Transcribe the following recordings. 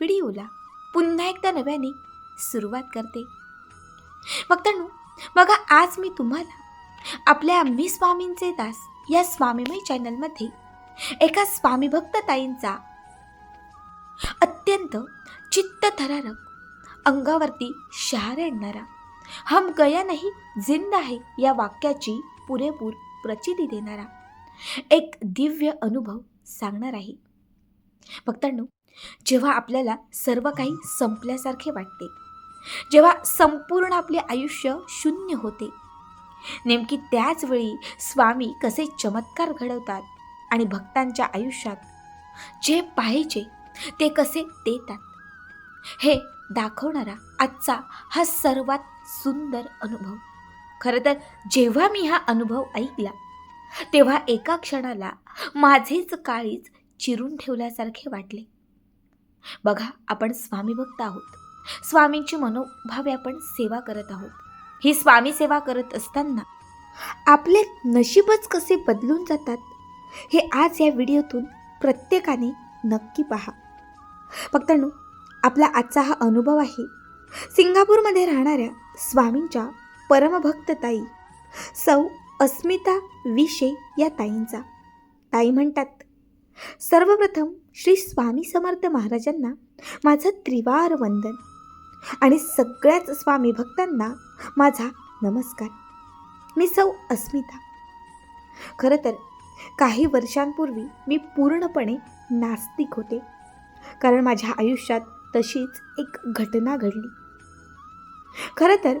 व्हिडिओला पुन्हा एकदा नव्याने सुरुवात करते. भक्तांनो बघा आज मी तुम्हाला आपल्या आम्ही स्वामींचे दास या स्वामीमय चॅनलमध्ये एका स्वामी भक्त ताईंचा अत्यंत चित्तथरारक अंगावरती शहार आणणारा हम गया नाही जिंद आहे या वाक्याची पुरेपूर प्रचिती देणारा एक दिव्य अनुभव सांगणार आहे. भक्तांनो जेव्हा आपल्याला सर्व काही संपल्यासारखे वाटते जेव्हा संपूर्ण आपले आयुष्य शून्य होते. नेमकी त्याच वेळी स्वामी कसे चमत्कार घडवतात आणि भक्तांच्या आयुष्यात जे पाहिजे ते कसे देतात हे दाखवणारा आजचा हा सर्वात सुंदर अनुभव. खरं तर जेव्हा मी हा अनुभव ऐकला तेव्हा एका क्षणाला माझेच काळीच चिरून ठेवल्यासारखे वाटले. बघा आपण स्वामी भक्त आहोत. स्वामींची मनोभावे आपण सेवा करत आहोत. ही स्वामी सेवा करत असताना आपले नशीबच कसे बदलून जातात हे आज या व्हिडिओतून प्रत्येकाने नक्की पहा. भक्तांनो आपला आजचा हा अनुभव आहे सिंगापूरमध्ये राहणाऱ्या स्वामींच्या परमभक्त ताई सौ अस्मिता विषे या ताईंचा. ताई म्हणतात सर्वप्रथम श्री स्वामी समर्थ महाराजांना माझं त्रिवार वंदन आणि सगळ्याच स्वामी भक्तांना माझा नमस्कार. मी सौ अस्मिता. खरं तर काही वर्षांपूर्वी मी पूर्णपणे नास्तिक होते. कारण माझ्या आयुष्यात तशीच एक घटना घडली. खरं तर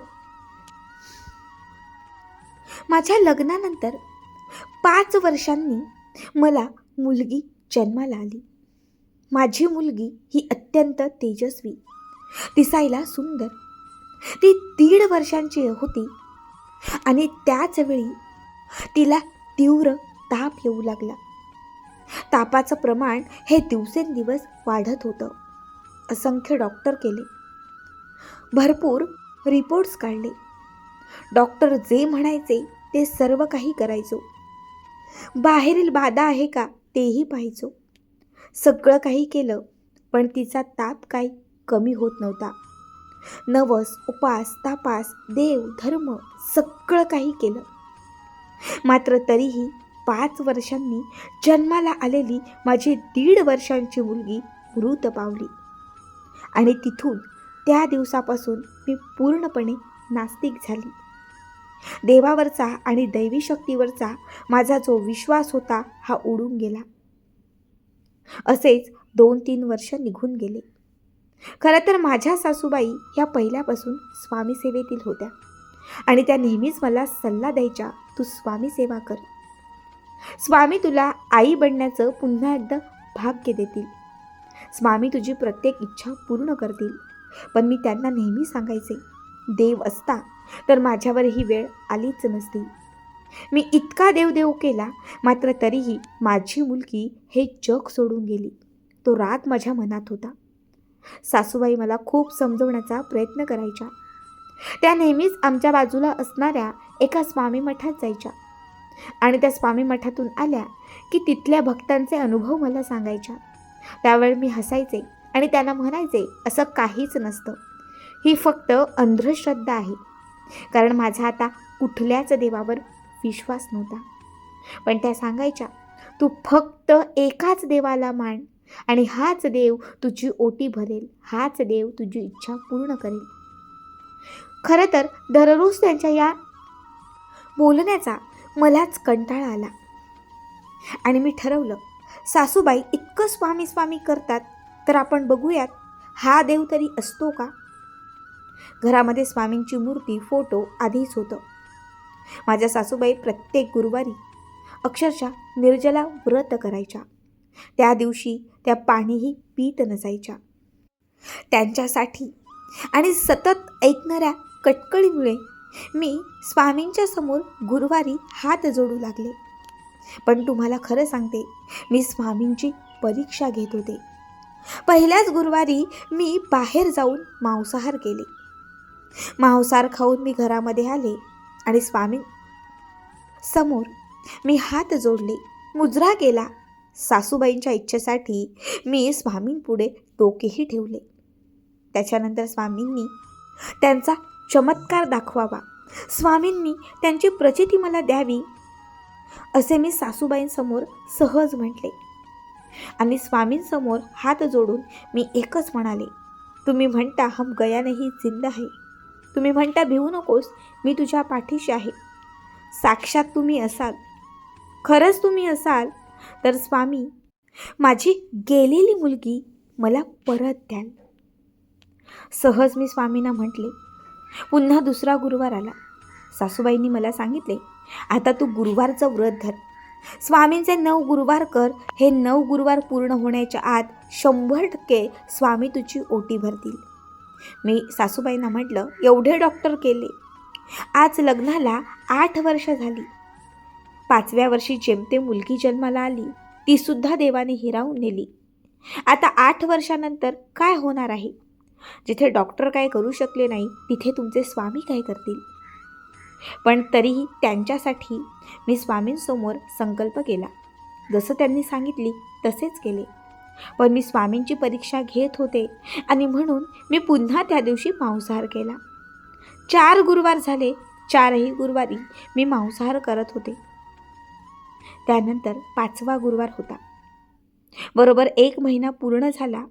माझ्या लग्नानंतर पाच वर्षांनी मला मुलगी जन्माला आली माझी मुलगी ही अत्यंत तेजस्वी दिसायला सुंदर. ती दीड वर्षांची होती आणि त्याचवेळी तिला तीव्र ताप येऊ लागला. तापाचं प्रमाण हे दिवसेंदिवस वाढत होतं. असंख्य डॉक्टर केले. भरपूर रिपोर्ट्स काढले. डॉक्टर जे म्हणायचे ते सर्व काही करायचो. बाहेरील बाधा आहे का? तेही पाहिजो सगळं काही केलं पण तिचा ताप काही कमी होत नव्हता. नवस उपास तापास देव धर्म सगळं काही केलं. मात्र तरीही पाच वर्षांनी जन्माला आलेली माझी दीड वर्षांची मुलगी मृत पावली. आणि तिथून त्या दिवसापासून मी पूर्णपणे नास्तिक झाली. देवावरचा आणि दैवी शक्तीवरचा माझा जो विश्वास होता हा उडून गेला. असेच दोन तीन वर्ष निघून गेले. खरं तर माझ्या सासूबाई ह्या पहिल्यापासून स्वामीसेवेतील होत्या आणि त्या नेहमीच मला सल्ला द्यायच्या तू स्वामी सेवा कर. स्वामी तुला आई बनण्याचं पुन्हा एकदा भाग्य देतील. स्वामी तुझी प्रत्येक इच्छा पूर्ण करतील. पण मी त्यांना नेहमी सांगायचे देव असता तर माझ्यावर ही वेळ आलीच नसती. मी इतका देवदेव केला मात्र तरीही माझी मुलगी हे जग सोडून गेली. तो राग माझ्या मनात होता. सासूबाई मला खूप समजवण्याचा प्रयत्न करायच्या. त्या नेहमीच आमच्या बाजूला असणाऱ्या एका स्वामी मठात जायच्या. आणि त्या स्वामी मठातून आल्या की तिथल्या भक्तांचे अनुभव मला सांगायच्या. त्यावेळी मी हसायचे आणि त्यांना म्हणायचे असं काहीच नसतं. ही फक्त अंधश्रद्धा आहे. कारण माझा आता कुठल्याच देवावर विश्वास नव्हता. पण त्या सांगायच्या तू फक्त एकाच देवाला मान आणि हाच देव तुझी ओटी भरेल हाच देव तुझी इच्छा पूर्ण करेल. खरं तर दररोज त्यांच्या या बोलण्याचा मलाच कंटाळा आला. आणि मी ठरवलं सासूबाई इतकं स्वामी स्वामी करतात तर आपण बघूयात हा देव तरी असतो का? घरामध्ये स्वामींची मूर्ती फोटो आधीच होतं. माझ्या सासूबाई प्रत्येक गुरुवारी अक्षरशः निर्जला व्रत करायच्या. त्या दिवशी त्या पाणीही पीत नसायच्या. त्यांच्यासाठी आणि सतत ऐकणाऱ्या कटकळीमुळे मी स्वामींच्या समोर गुरुवारी हात जोडू लागले. पण तुम्हाला खरं सांगते मी स्वामींची परीक्षा घेत होते. पहिल्याच गुरुवारी मी बाहेर जाऊन मांसाहार केले. मांसार खाऊन मी घरामध्ये आले आणि स्वामी समोर मी हात जोडले. मुजरा केला. सासूबाईंच्या इच्छेसाठी मी स्वामींपुढे डोकेही ठेवले. त्याच्यानंतर स्वामींनी त्यांचा चमत्कार दाखवावा. स्वामींनी त्यांची प्रचिती मला द्यावी असे मी सासूबाईंसमोर सहज म्हटले. आणि स्वामींसमोर हात जोडून मी एकच म्हणाले तुम्ही म्हणता हम गया नाही जिंद आहे. तुम्ही म्हणता भिवू नकोस मी तुझ्या पाठीशी आहे. साक्षात तुम्ही असाल. खरंच तुम्ही असाल तर स्वामी माझी गेलेली मुलगी मला परत द्याल. सहज मी स्वामींना म्हटले पुन्हा दुसरा गुरुवार आला. सासूबाईंनी मला सांगितले आता तू गुरुवारचं व्रत धर. स्वामींचे नऊ गुरुवार कर हे नऊ गुरुवार पूर्ण होण्याच्या आत शंभर टक्के स्वामी तुझी ओटी भरतील. मी सासूबाईंना म्हटलं एवढे डॉक्टर केले. आज लग्नाला आठ वर्ष झाली. पाचव्या वर्षी जेमते मुलगी जन्माला आली तीसुद्धा देवाने हिरावून नेली. आता आठ वर्षानंतर काय होणार आहे? जिथे डॉक्टर काय करू शकले नाही तिथे तुमचे स्वामी काय करतील? पण तरीही त्यांच्यासाठी मी स्वामींसमोर संकल्प केला. जसं त्यांनी सांगितली तसेच केले. पण मी स्वामींची परीक्षा घेत होते आणि म्हणून मी पुन्हा त्या दिवशी मांसाहार केला. चार गुरुवार झाले चारही गुरुवारी मी मांसाहार करत होते. त्यानंतर पाचवा गुरुवार होता. बरोबर एक महिना पूर्ण झाला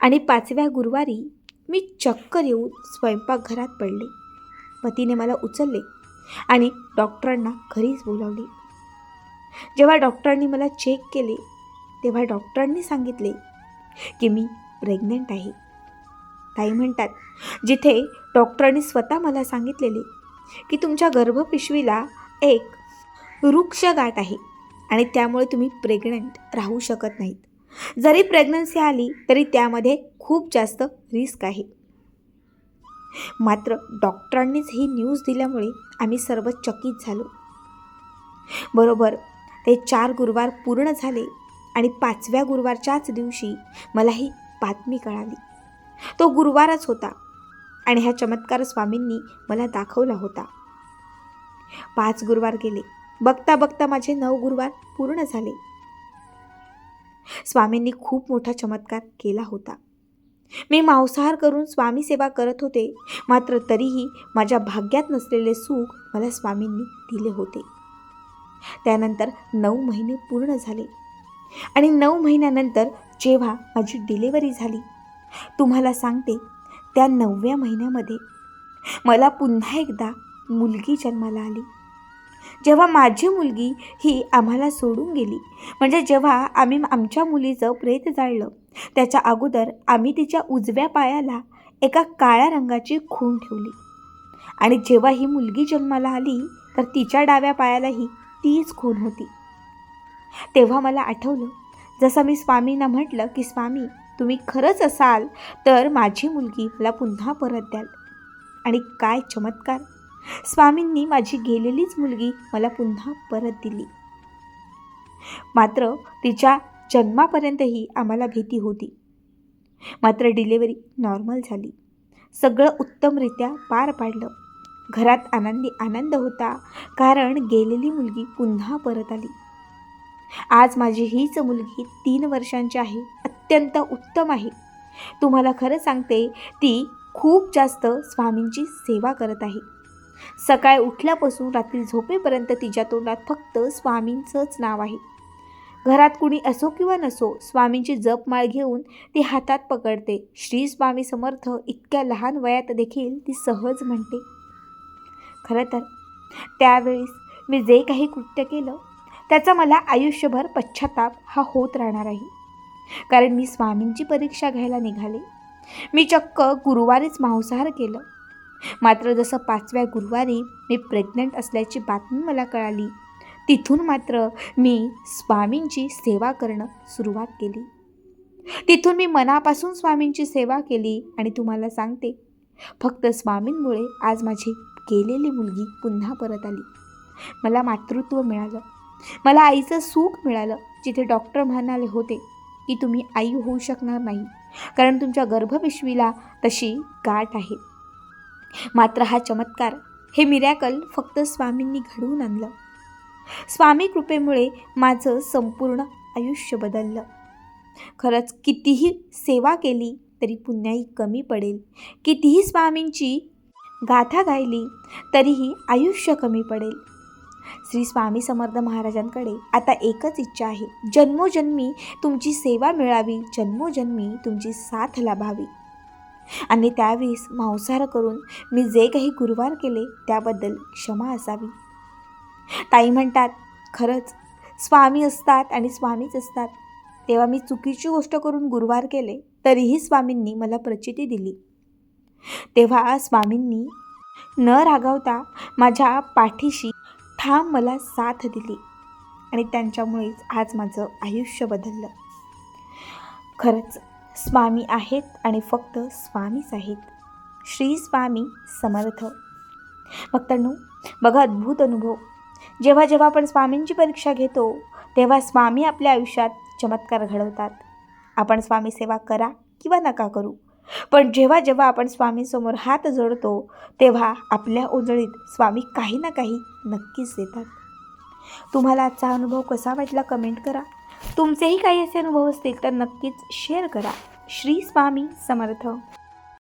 आणि पाचव्या गुरुवारी मी चक्कर येऊन स्वयंपाकघरात पडले. पतीने मला उचलले आणि डॉक्टरांना घरीच बोलावले. जेव्हा डॉक्टरांनी मला चेक केले तेव्हा डॉक्टरांनी सांगितले की मी प्रेग्नंट आहे. ताई म्हणतात जिथे डॉक्टरांनी स्वतः मला सांगितलेले की तुमच्या गर्भपिशवीला एक वृक्ष गाठ आहे आणि त्यामुळे तुम्ही प्रेग्नंट राहू शकत नाहीत. जरी प्रेग्नन्सी आली तरी त्यामध्ये खूप जास्त रिस्क आहे. मात्र डॉक्टरांनीच ही न्यूज दिल्यामुळे आम्ही सर्व चकित झालो. बरोबर ते चार गुरुवार पूर्ण झाले आणि पाचव्या गुरुवारच्याच दिवशी मला ही बातमी कळाली. तो गुरुवारच होता आणि हा चमत्कार स्वामींनी मला दाखवला होता. पाच गुरुवार गेले. बघता बघता माझे नऊ गुरुवार पूर्ण झाले. स्वामींनी खूप मोठा चमत्कार केला होता. मी मांसाहार करून स्वामी सेवा करत होते मात्र तरीही माझ्या भाग्यात नसलेले सुख मला स्वामींनी दिले होते. त्यानंतर नऊ महिने पूर्ण झाले. आणि नऊ महिन्यानंतर जेव्हा माझी डिलेवरी झाली तुम्हाला सांगते त्या नवव्या महिन्यामध्ये मला पुन्हा एकदा मुलगी जन्माला आली. जेव्हा माझी मुलगी ही आम्हाला सोडून गेली म्हणजे जेव्हा आम्ही आमच्या मुलीचं प्रेत जाळलं त्याच्या अगोदर आम्ही तिच्या उजव्या पायाला एका काळ्या रंगाची खूण ठेवली. आणि जेव्हा ही मुलगी जन्माला आली तर तिच्या डाव्या पायालाही तीच खूण होती. तेव्हा मला आठवलं जसं मी स्वामींना म्हटलं की स्वामी तुम्ही खरंच असाल तर माझी मुलगी मला पुन्हा परत द्याल. आणि काय चमत्कार! स्वामींनी माझी गेलेलीच मुलगी मला पुन्हा परत दिली. मात्र तिच्या जन्मापर्यंतही आम्हाला भीती होती. मात्र डिलेवरी नॉर्मल झाली. सगळं उत्तमरित्या पार पाडलं. घरात आनंदी आनंद होता कारण गेलेली मुलगी पुन्हा परत आली. आज माझी हीच मुलगी तीन वर्षांची आहे अत्यंत उत्तम आहे. तुम्हाला खरं सांगते ती खूप जास्त स्वामींची सेवा करत आहे. सकाळी उठल्यापासून रात्री झोपेपर्यंत तिच्या तोंडात फक्त स्वामींचंच नाव आहे. घरात कुणी असो किंवा नसो स्वामींची जपमाळ घेऊन ती हातात पकडते. श्री स्वामी समर्थ इतक्या लहान वयात देखील ती सहज म्हणते. खरं तर त्यावेळेस मी जे काही कृत्य केलं त्याचा मला आयुष्यभर पश्चाताप हा होत राहणार आहे कारण मी स्वामींची परीक्षा घ्यायला निघाले. मी चक्क गुरुवारीच मांसाहार केलं. मात्र जसं पाचव्या गुरुवारी मी प्रेग्नंट असल्याची बातमी मला कळाली तिथून मात्र मी स्वामींची सेवा करणं सुरुवात केली. तिथून मी मनापासून स्वामींची सेवा केली आणि तुम्हाला सांगते फक्त स्वामींमुळे आज माझी गेलेली मुलगी पुन्हा परत आली. मला मातृत्व मिळालं. मला आईचं सुख मिळालं जिथे डॉक्टर म्हणाले होते की तुम्ही आई होऊ शकणार नाही कारण तुमच्या गर्भपिशवीला तशी गाठ आहे. मात्र हा चमत्कार हे मिरॅकल फक्त स्वामींनी घडवून आणलं. स्वामी कृपेमुळे माझं संपूर्ण आयुष्य बदललं. खरंच कितीही सेवा केली तरी पुण्याही कमी पडेल. कितीही स्वामींची गाथा गायली तरीही आयुष्य कमी पडेल. श्री स्वामी समर्थ महाराजांकडे आता एकच इच्छा आहे. जन्मोजन्मी तुमची सेवा मिळावी जन्मोजन्मी तुमची साथ लाभावी. आणि त्यावेळेस मांसाहार करून मी जे काही गुरुवार केले त्याबद्दल क्षमा असावी. ताई म्हणतात खरंच स्वामी असतात आणि स्वामीच असतात. तेव्हा मी चुकीची गोष्ट करून गुरुवार केले तरीही स्वामींनी मला प्रचिती दिली. तेव्हा स्वामींनी न रागावता माझ्या पाठीशी ठाम मला साथ दिली. आणि त्यांच्यामुळेच आज माझं आयुष्य बदललं. खरंच स्वामी आहेत आणि फक्त स्वामीच आहेत. श्री स्वामी समर्थ. भक्तांनो बघा अद्भुत अनुभव. जेव्हा जेव्हा आपण स्वामींची परीक्षा घेतो तेव्हा स्वामी आपल्या आयुष्यात चमत्कार घडवतात. आपण स्वामी सेवा करा किंवा नका करू. पण जेव्हा जेव्हा आपण स्वामींसमोर हात जोडतो तेव्हा आपल्या उजळीत स्वामी काही ना काही नक्कीच देतात तुम्हाला आजचा अनुभव कसा वाटला कमेंट करा. तुमचेही काही असे अनुभव असतील तर नक्कीच शेअर करा. श्री स्वामी समर्थ.